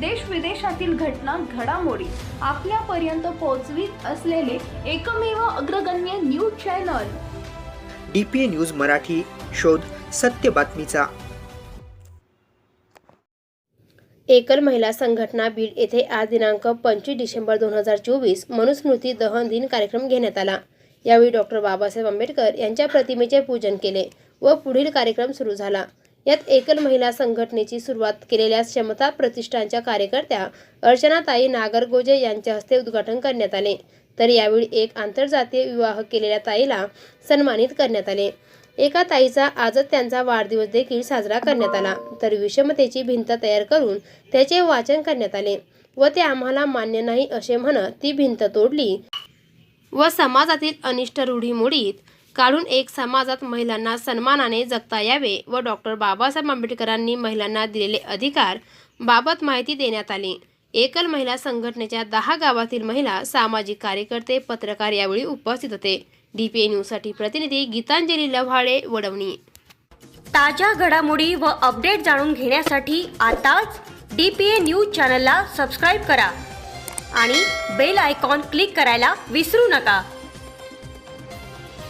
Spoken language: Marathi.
देश विदेशातील घटना घडामोडी आपल्यापर्यंत पोहोचवीत असलेले एकमेव अग्रगण्य news channel. D P A news Marathi शोध सत्य बातमीचा. एकल महिला संघटना बीड येथे आज दिनांक पंचवीस डिसेंबर दोन हजार चोवीस मनुस्मृती दहन दिन कार्यक्रम घेण्यात आला. यावेळी डॉक्टर बाबासाहेब आंबेडकर यांच्या प्रतिमेचे पूजन केले व पुढील कार्यक्रम सुरू झाला. यात एकल महिला संघटनेची सुरुवात केलेल्या क्षमता प्रतिष्ठानच्या कार्यकर्त्या अर्चनाताई नागरगोजे यांच्या हस्ते उद्घाटन करण्यात आले. तर यावेळी एक आंतरजातीय विवाह केलेल्या ताईला सन्मानित करण्यात आले. एका ताईचा आजच त्यांचा वाढदिवस देखील साजरा करण्यात आला. तर विषमतेची भिंत तयार करून त्याचे वाचन करण्यात आले व ते आम्हाला मान्य नाही असे म्हणत ती भिंत तोडली. व समाजातील अनिष्ट रूढीमोडीत काढून एक समाजात महिलांना सन्मानाने जगता यावे व डॉक्टर बाबासाहेब आंबेडकरांनी महिलांना दिलेले अधिकार बाबत माहिती देण्यात आली. एकल महिला संघटनेच्या दहा गावातील महिला सामाजिक कार्यकर्ते पत्रकार यावेळी उपस्थित होते. डीपीए न्यूजसाठी प्रतिनिधी गीतांजली लव्हाळे वडवणी. ताज्या घडामोडी व अपडेट जाणून घेण्यासाठी आताच डी पी ए न्यूज चॅनलला सबस्क्राईब करा आणि बेल आयकॉन क्लिक करायला विसरू नका.